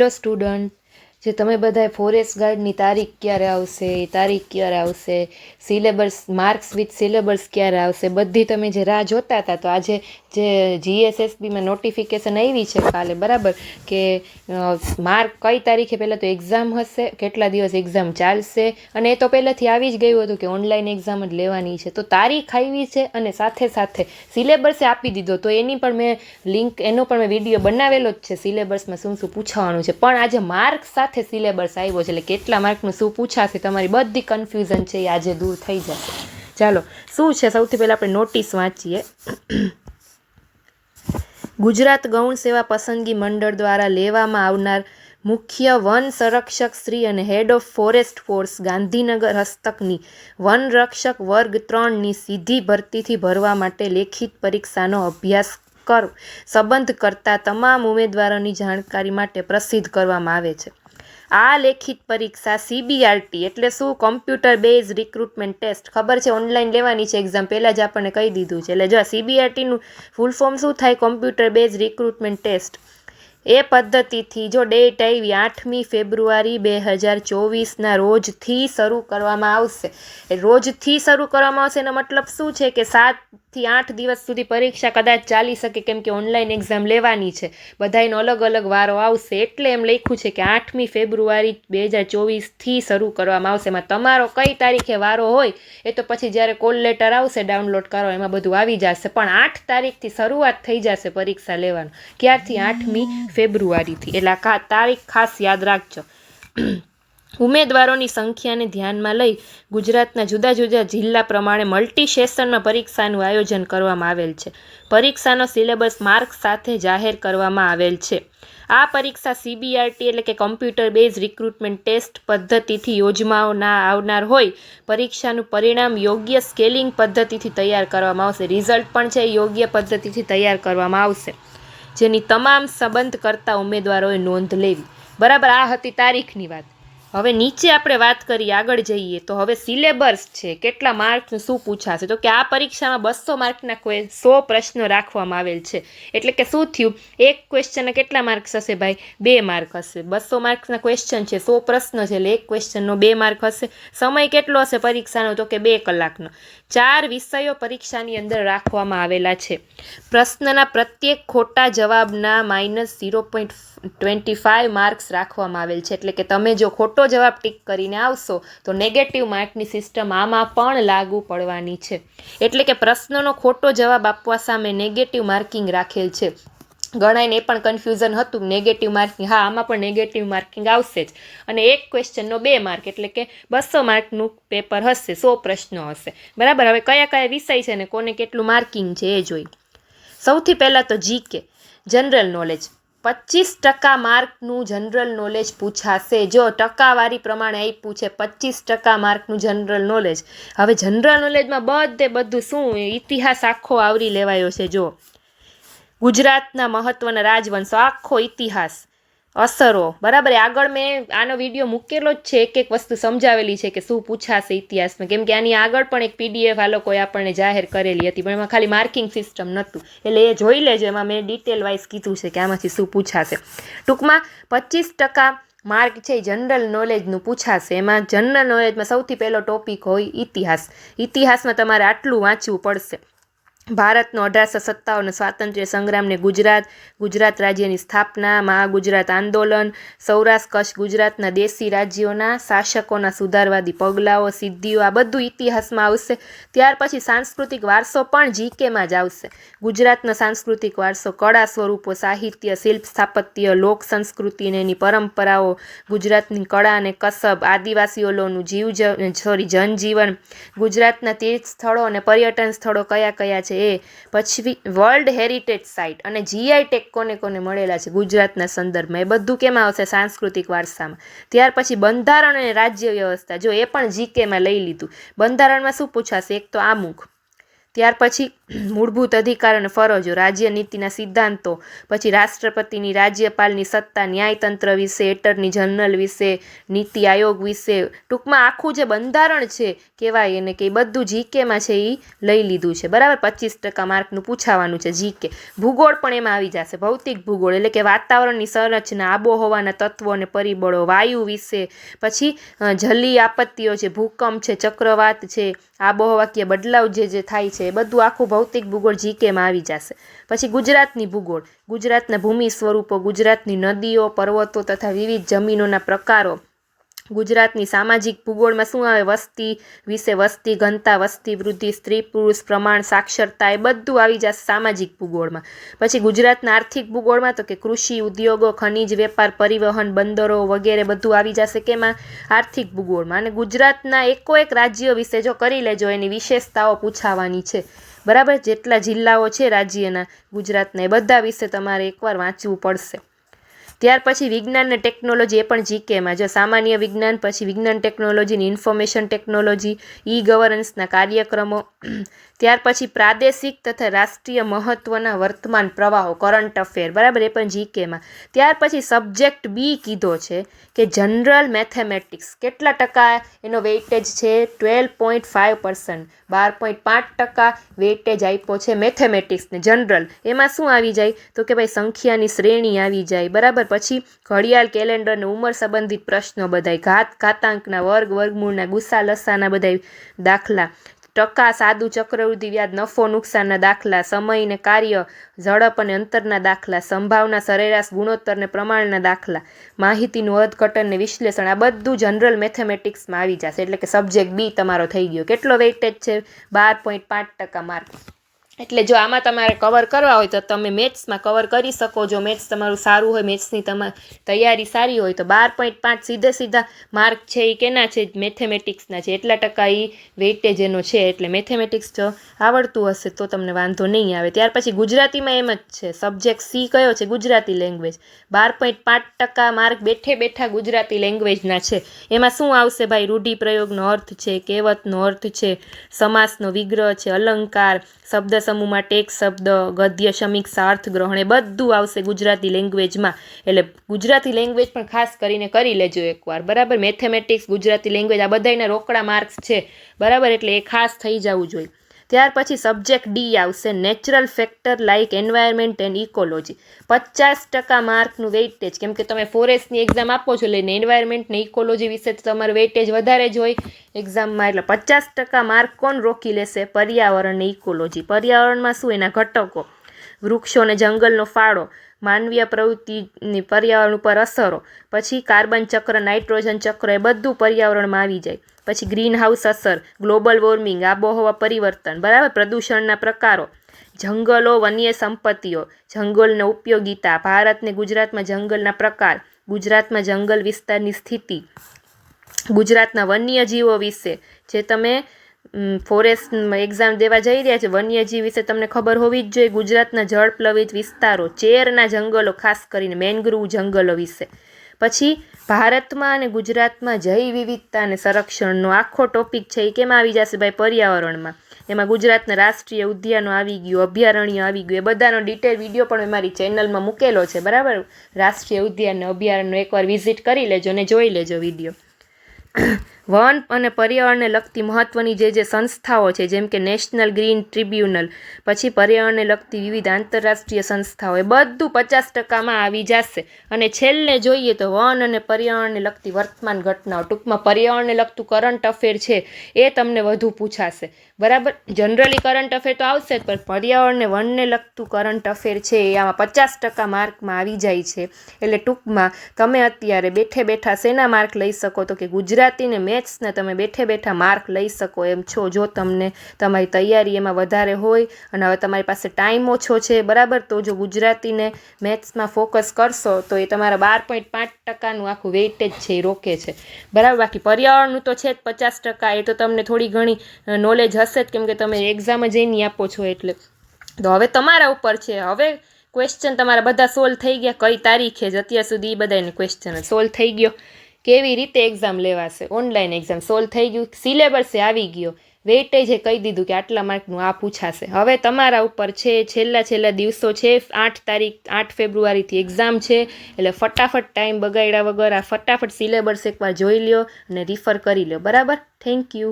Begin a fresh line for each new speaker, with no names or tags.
Hello student જે તમે બધાએ ફોરેસ્ટ ગાર્ડની તારીખ ક્યારે આવશે, એ તારીખ ક્યારે આવશે સિલેબસ માર્ક્સ વિથ સિલેબસ ક્યારે આવશે, બધી તમે જે રાહ જોતા હતા, તો આજે જે જીએસએસબીમાં નોટિફિકેશન આવી છે કાલે, બરાબર? કે માર્ક કઈ તારીખે પહેલાં તો એક્ઝામ હશે, કેટલા દિવસ એક્ઝામ ચાલશે, અને એ તો પહેલાંથી આવી જ ગયું હતું કે ઓનલાઈન એક્ઝામ જ લેવાની છે. તો તારીખ આવી છે અને સાથે સાથે સિલેબસે આપી દીધો, તો એની પણ મેં લિંક એનો પણ મેં વીડિયો બનાવેલો જ છે સિલેબસમાં શું શું પૂછવાનું છે. પણ આજે માર્ક સાથે સિલેબસ આવ્યો છે, એટલે કેટલા માર્કનું શું પૂછાશે તમારી બધી કન્ફ્યુઝન છે એ આજે દૂર થઈ જશે. ચાલો, શું છે? સૌથી પહેલાં આપણે નોટિસ વાંચીએ. ગુજરાત ગૌણ સેવા પસંદગી મંડળ દ્વારા લેવામાં આવનાર મુખ્ય વન સંરક્ષક શ્રી અને head of forest force Gandhinagar હસ્તકની વન રક્ષક વર્ગ ત્રણની સીધી ભરતીથી ભરવા માટે લેખિત પરીક્ષાનો અભ્યાસ કર, સંબંધ કરતા તમામ ઉમેદવારોની જાણકારી માટે પ્રસિદ્ધ કરવામાં આવે છે. આ લેખિત પરીક્ષા સીબીઆરટી એટલે શું? કોમ્પ્યુટર બેઝ રિક્રુટમેન્ટ ટેસ્ટ ખબર છે? ઓનલાઈન લેવાની છે એક્ઝામ પહેલાં જ આપણને કહી દીધું છે. એટલે જો સીબીઆરટીનું ફૂલ ફોર્મ શું થાય? કોમ્પ્યુટર બેઝ રિક્રુટમેન્ટ ટેસ્ટ એ પદ્ધતિથી જો ડેટ આવી આઠમી ફેબ્રુઆરી બે હજાર ચોવીસના રોજથી શરૂ કરવામાં આવશે. રોજથી શરૂ કરવામાં આવશે એનો મતલબ શું છે? કે સાતથી આઠ દિવસ સુધી પરીક્ષા કદાચ ચાલી શકે કેમ કે ઓનલાઈન એક્ઝામ લેવાની છે. બધાયનો અલગ અલગ વારો આવશે એટલે એમ લખ્યું છે કે આઠમી ફેબ્રુઆરી બે હજાર ચોવીસથી શરૂ કરવામાં આવશે. એમાં તમારો કઈ તારીખે વારો હોય એ તો પછી જ્યારે કોલ લેટર આવશે ડાઉનલોડ કરો, એમાં બધું આવી જશે. પણ આઠ તારીખથી શરૂઆત થઈ જશે પરીક્ષા લેવાનું. ક્યારથી? આઠમી ફેબ્રુઆરીથી. એટલે તારીખ ખાસ યાદ રાખજો. ઉમેદવારોની સંખ્યાને ધ્યાનમાં લઈ ગુજરાતના જુદા જુદા જિલ્લા પ્રમાણે મલ્ટી સેશનમાં પરીક્ષાનું આયોજન કરવામાં આવેલ છે. પરીક્ષાનો સિલેબસ માર્ક સાથે જાહેર કરવામાં આવેલ છે. આ પરીક્ષા સીબીઆરટી એટલે કે કમ્પ્યુટર બેઝ રિક્રુટમેન્ટ ટેસ્ટ પદ્ધતિથી યોજવામાં આવનાર હોય, પરીક્ષાનું પરિણામ યોગ્ય સ્કેલિંગ પદ્ધતિથી તૈયાર કરવામાં આવશે. રિઝલ્ટ પણ છે, યોગ્ય પદ્ધતિથી તૈયાર કરવામાં આવશે. જેની તમામ સંબંધ કરતા ઉમેદવારોએ નોંધ લેવી. બરાબર, આ હતી તારીખની વાત. હવે નીચે આપણે વાત કરીએ આગળ જઈએ, તો હવે સિલેબસ છે, કેટલા માર્ક્સનું શું પૂછાશે? તો કે આ પરીક્ષામાં બસો માર્કના કોઈ સો પ્રશ્નો રાખવામાં આવેલ છે. એટલે કે શું થયું? એક ક્વેશ્ચનના કેટલા માર્ક્સ હશે ભાઈ? બે માર્ક હશે. બસો માર્ક્સના ક્વેશ્ચન છે, સો પ્રશ્ન છે, એટલે એક ક્વેશ્ચનનો બે માર્ક હશે. સમય કેટલો હશે પરીક્ષાનો? તો કે બે કલાકનો. ચાર વિષયો પરીક્ષાની અંદર રાખવામાં આવેલા છે. પ્રશ્નના પ્રત્યેક ખોટા જવાબના minus zero point twenty five marks રાખવામાં આવેલ છે. એટલે કે તમે જો ખોટો જવાબ ટીક કરીને આવશો, તો નેગેટિવ માર્કની સિસ્ટમ આમાં પણ લાગુ પડવાની છે. એટલે કે પ્રશ્નનો ખોટો જવાબ આપવા સામે નેગેટિવ માર્કિંગ રાખેલ છે. ગણાઈને એ પણ કન્ફ્યુઝન હતું નેગેટિવ માર્કિંગ હા, આમાં પણ નેગેટિવ માર્કિંગ આવશે જ. અને એક ક્વેશ્ચનનો બે માર્ક એટલે કે બસો માર્કનું પેપર હશે, સો પ્રશ્નો હશે. બરાબર? હવે કયા કયા વિષય છે ને કોને કેટલું માર્કિંગ છે એ જોઈ. સૌથી પહેલાં તો જીકે જનરલ નોલેજ પચીસ ટકા માર્કનું જનરલ નોલેજ પૂછાશે. જો ટકાવારી પ્રમાણે આપ્યું છે, પચીસ ટકા માર્કનું જનરલ નોલેજ. હવે જનરલ નોલેજમાં બધે બધું શું? ઇતિહાસ આખો આવરી લેવાયો છે, જો. ગુજરાતના મહત્ત્વના રાજવંશો, આખો ઇતિહાસ. અસરો. બરાબર આગળ મેં આનો વીડિયો મૂકેલો જ છે, એક એક વસ્તુ સમજાવેલી છે કે શું પૂછાશે ઇતિહાસમાં. કેમ કે આની આગળ પણ એક પીડીએફ આ લોકોએ આપણને જાહેર કરેલી હતી, પણ એમાં ખાલી માર્કિંગ સિસ્ટમ નહોતું. એટલે એ જોઈ લેજો, એમાં મેં ડિટેલ વાઇઝ કીધું છે કે આમાંથી શું પૂછાશે. ટૂંકમાં પચીસ ટકા માર્ક છે એ જનરલ નોલેજનું પૂછાશે. એમાં જનરલ નોલેજમાં સૌથી પહેલો ટોપિક હોય ઇતિહાસ. ઇતિહાસમાં તમારે આટલું વાંચવું પડશે. ભારતનો અઢારસો સત્તાવન સ્વાતંત્ર્ય સંગ્રામને ગુજરાત ગુજરાત રાજ્યની સ્થાપના, મહા ગુજરાત આંદોલન, સૌરાષ્ટ્ર કચ્છ ગુજરાતના દેશી રાજ્યોના શાસકોના સુધારવાદી પગલાઓ, સિદ્ધિઓ, આ બધું ઇતિહાસમાં આવશે. ત્યાર પછી સાંસ્કૃતિક વારસો પણ જીકેમાં જ આવશે. ગુજરાતનો સાંસ્કૃતિક વારસો કળા સ્વરૂપો, સાહિત્ય, શિલ્પ સ્થાપત્ય, લોક સંસ્કૃતિ અને એની પરંપરાઓ, ગુજરાતની કળા અને કસબ, આદિવાસીઓનું જીવ સોરી, જનજીવન, ગુજરાતના તીર્થ સ્થળો અને પર્યટન સ્થળો કયા કયા છે એ પછી વર્લ્ડ હેરિટેજ સાઇટ અને જીઆઈ ટેક કોને કોને મળેલા છે ગુજરાતના સંદર્ભમાં. એ બધું કેમાં આવશે સાંસ્કૃતિક વારસામાં? ત્યાર પછી બંધારણ અને રાજ્ય વ્યવસ્થા. જો એ પણ જીકેમાં લઈ લીધું. બંધારણમાં શું પૂછાશે? એક તો આમુખ. ત્યાર પછી મૂળભૂત અધિકાર અને ફરજો રાજ્યનીતિના સિદ્ધાંતો, પછી રાષ્ટ્રપતિની રાજ્યપાલની સત્તા, ન્યાયતંત્ર વિશે, એટર્ની જનરલ વિશે, નીતિ આયોગ વિશે, ટૂંકમાં આખું જે બંધારણ છે કહેવાય એને કે એ બધું જીકેમાં છે એ લઈ લીધું છે. બરાબર? પચીસ ટકા માર્કનું પૂછાવાનું છે જીકે. ભૂગોળ પણ એમાં આવી જશે. ભૌતિક ભૂગોળ એટલે કે વાતાવરણની સંરચના, આબોહવાના તત્વો અને પરિબળો, વાયુ વિશે, પછી જલી આપત્તિઓ છે, ભૂકંપ છે, ચક્રવાત છે આબોહવાકીય બદલાવ જે જે થાય છે એ બધું આખું ભૌતિક ભૂગોળ જીકેમાં આવી જશે. પછી ગુજરાતની ભૂગોળ, ગુજરાતના ભૂમિ સ્વરૂપો, ગુજરાતની નદીઓ, પર્વતો તથા વિવિધ જમીનોના પ્રકારો ગુજરાતની સામાજિક ભૂગોળમાં શું આવે? વસ્તી વિશે વસ્તી, ઘનતા, વસ્તી વૃદ્ધિ, સ્ત્રી, પુરુષ, પ્રમાણ, સાક્ષરતા એ બધું આવી જશે સામાજિક ભૂગોળમાં. પછી ગુજરાતના આર્થિક ભૂગોળમાં તો કે કૃષિ, ઉદ્યોગો, ખનિજ, વેપાર, પરિવહન, બંદરો વગેરે બધું આવી જશે કેમાં? આર્થિક ભૂગોળમાં. અને ગુજરાતના એકો એક રાજ્ય વિશે જો કરી લેજો, એની વિશેષતાઓ પૂછાવાની છે. બરાબર? જેટલા જિલ્લાઓ છે રાજ્યના ગુજરાતના, એ બધા વિશે તમારે એકવાર વાંચવું પડશે. ત્યાર પછી વિજ્ઞાન અને ટેકનોલોજી એ પણ જીકેમાં જો સામાન્ય વિજ્ઞાન, પછી વિજ્ઞાન ટેકનોલોજીની ઇન્ફોર્મેશન ટેકનોલોજી ઈ ગવર્નન્સના કાર્યક્રમો. ત્યાર પછી પ્રાદેશિક તથા રાષ્ટ્રીય મહત્ત્વના વર્તમાન પ્રવાહો કરંટ અફેર બરાબર, એ પણ જીકેમાં ત્યાર પછી સબ્જેક્ટ બી કીધો છે કે જનરલ મેથેમેટિક્સ કેટલા ટકા એનો વેઇટેજ છે? ટ્વેલ્વ પોઈન્ટ ફાઇવ પર્સન્ટ બાર પોઈન્ટ પાંચ ટકા વેઇટેજ આપ્યો છે મેથેમેટિક્સને જનરલ એમાં શું આવી જાય? તો કે ભાઈ સંખ્યાની શ્રેણી આવી જાય, બરાબર? પછી ઘડિયાળ, કેલેન્ડર અને ઉંમર સંબંધિત પ્રશ્નો બધાય. ઘાત, ઘાતાંકના વર્ગ, વર્ગમૂળના ગુસ્સા, લસાના બધાય દાખલા. ટકા, સાદું ચક્રવૃદ્ધિ વ્યાજ, નફો, નુકસાનના દાખલા. સમય ને કાર્ય, ઝડપ અને અંતરના દાખલા. સંભાવના, સરેરાશ, ગુણોત્તર ને પ્રમાણના દાખલા. માહિતીનું અર્થઘટન ને વિશ્લેષણ, આ બધું જનરલ મેથેમેટિક્સમાં આવી જશે. એટલે કે સબ્જેક્ટ બી તમારો થઈ ગયો. કેટલો વેઇટેજ છે? બાર પોઈન્ટ પાંચ ટકા માર્ક એટલે જો આમાં તમારે કવર કરવા હોય તો તમે મેથ્સમાં કવર કરી શકો. જો મેથ્સ તમારું સારું હોય મેથ્સની તમારી તૈયારી સારી હોય તો બાર પોઈન્ટ પાંચ સીધે સીધા માર્ક છે એ કેના છે? મેથેમેટિક્સના છે. એટલા ટકા એ વેઇટેજ એનો છે. એટલે મેથેમેટિક્સ જો આવડતું હશે તો તમને વાંધો નહીં આવે. ત્યાર પછી ગુજરાતીમાં એમ જ છે. સબ્જેક્ટ સી કયો છે? ગુજરાતી લેંગ્વેજ બાર પોઈન્ટ પાંચ ટકા માર્ક બેઠે બેઠા ગુજરાતી લેંગ્વેજના છે. એમાં શું આવશે ભાઈ? રૂઢિપ્રયોગનો અર્થ છે, કહેવતનો અર્થ છે, સમાસનો વિગ્રહ છે, અલંકાર, શબ્દ સમૂહમાં ટેક શબ્દ, ગદ્ય સમીક્ષા અર્થગ્રહણ એ બધું આવશે ગુજરાતી લેંગ્વેજમાં. એટલે ગુજરાતી લેંગ્વેજ પણ ખાસ કરીને કરી લેજો એકવાર. બરાબર? મેથેમેટિક્સ, ગુજરાતી લેંગ્વેજ, આ બધાયના રોકડા માર્ક્સ છે. બરાબર? એટલે એ ખાસ થઈ જવું જોઈએ. ત્યાર પછી સબ્જેક્ટ ડી આવશે, natural factor like environment and ecology પચાસ ટકા માર્કનું વેઇટેજ, કેમ કે તમે ફોરેસ્ટની એક્ઝામ આપો છો, એટલે એન્વાયરમેન્ટ ને ઇકોલોજી વિશે તમારું વેઇટેજ વધારે જ હોય એક્ઝામમાં એટલે પચાસ ટકા માર્ક કોણ રોકી લેશે? પર્યાવરણ ને ઇકોલોજી પર્યાવરણમાં શું એના ઘટકો? વૃક્ષો અને જંગલનો ફાળો, માનવીય પ્રવૃત્તિની પર્યાવરણ ઉપર અસરો, પછી કાર્બન ચક્ર, નાઇટ્રોજન ચક્ર એ બધું પર્યાવરણમાં આવી જાય. પછી ગ્રીન હાઉસ અસર, ગ્લોબલ વોર્મિંગ, આબોહવા પરિવર્તન, બરાબર? પ્રદૂષણના પ્રકારો. જંગલો, વન્ય સંપત્તિઓ, જંગલનો ઉપયોગિતા ભારત ને ગુજરાતમાં જંગલના પ્રકાર, ગુજરાતમાં જંગલ વિસ્તારની સ્થિતિ, ગુજરાતના વન્યજીવો વિશે, જે તમે ફોરેસ્ટ એક્ઝામ દેવા જઈ રહ્યા છે. વન્યજીવ વિશે તમને ખબર હોવી જ જોઈએ. ગુજરાતના જળપ્લવિત વિસ્તારો, ચેરના જંગલો, ખાસ કરીને મેનગ્રુવ જંગલો વિશે. પછી, ભારતમાં અને ગુજરાતમાં જૈવ વિવિધતા અને સંરક્ષણનો આખો ટોપિક છે એ કેમ આવી જશે ભાઈ પર્યાવરણમાં? એમાં ગુજરાતના રાષ્ટ્રીય ઉદ્યાનો આવી ગયું, અભયારણ્ય આવી ગયું, એ બધાનો ડિટેલ વીડિયો પણ મેં મારી ચેનલમાં મૂકેલો છે. બરાબર? રાષ્ટ્રીય ઉદ્યાન અભયારણ્યનો એકવાર વિઝિટ કરી લેજો અને જોઈ લેજો વીડિયો વન અને પર્યાવરણને લગતી મહત્ત્વની જે જે સંસ્થાઓ છે, જેમ કે નેશનલ ગ્રીન ટ્રિબ્યુનલ, પછી પર્યાવરણને લગતી વિવિધ આંતરરાષ્ટ્રીય સંસ્થાઓ, એ બધું પચાસ ટકામાં આવી જશે. અને છેલ્લે જોઈએ તો વન અને પર્યાવરણને લગતી વર્તમાન ઘટનાઓ, ટૂંકમાં પર્યાવરણને લગતું કરંટ અફેર છે, એ તમને વધુ પૂછાશે. બરાબર? જનરલી કરંટ અફેર તો આવશે જ, પણ પર્યાવરણને વનને લગતું કરંટ અફેર છે, એ આમાં પચાસ ટકા માર્કમાં આવી જાય છે. એટલે ટૂંકમાં તમે અત્યારે બેઠે બેઠા શેના માર્ક લઈ શકો તો કે ગુજરાતીને મેથ્સને તમે બેઠે બેઠા માર્ક લઈ શકો એમ છો. જો તમને તમારી તૈયારી એમાં વધારે હોય અને હવે તમારી પાસે ટાઈમ ઓછો છે, બરાબર? તો જો ગુજરાતીને મેથ્સમાં ફોકસ કરશો, તો એ તમારા બાર પોઈન્ટ પાંચ ટકાનું આખું વેઇટેજ છે, એ રોકે છે. બરાબર? બાકી પર્યાવરણનું તો છે જ પચાસ ટકા. એ તો તમને થોડી ઘણી નોલેજ હશે જ, કેમ કે તમે એક્ઝામ જ એની આપો છો એટલે. તો હવે તમારા ઉપર છે. હવે ક્વેશ્ચન તમારા બધા સોલ્વ થઈ ગયા. કઈ તારીખે? જ અત્યાર સુધી એ બધાને ક્વેશ્ચન સોલ્વ થઈ ગયો. કેવી રીતે એક્ઝામ લેવાશે? ઓનલાઈન એક્ઝામ સોલ્વ થઈ ગયું સિલેબસે આવી ગયો. વેટેજે કહી દીધું કે આટલા માર્કનું આ પૂછાશે. હવે તમારા ઉપર છે, છેલ્લા છેલ્લા દિવસો છે, આઠ તારીખ, આઠ ફેબ્રુઆરીથી એક્ઝામ છે, એટલે ફટાફટ ટાઈમ બગાડ્યા વગર આ ફટાફટ સિલેબસ એકવાર જોઈ લ્યો અને રિફર કરી લ્યો. બરાબર? Thank you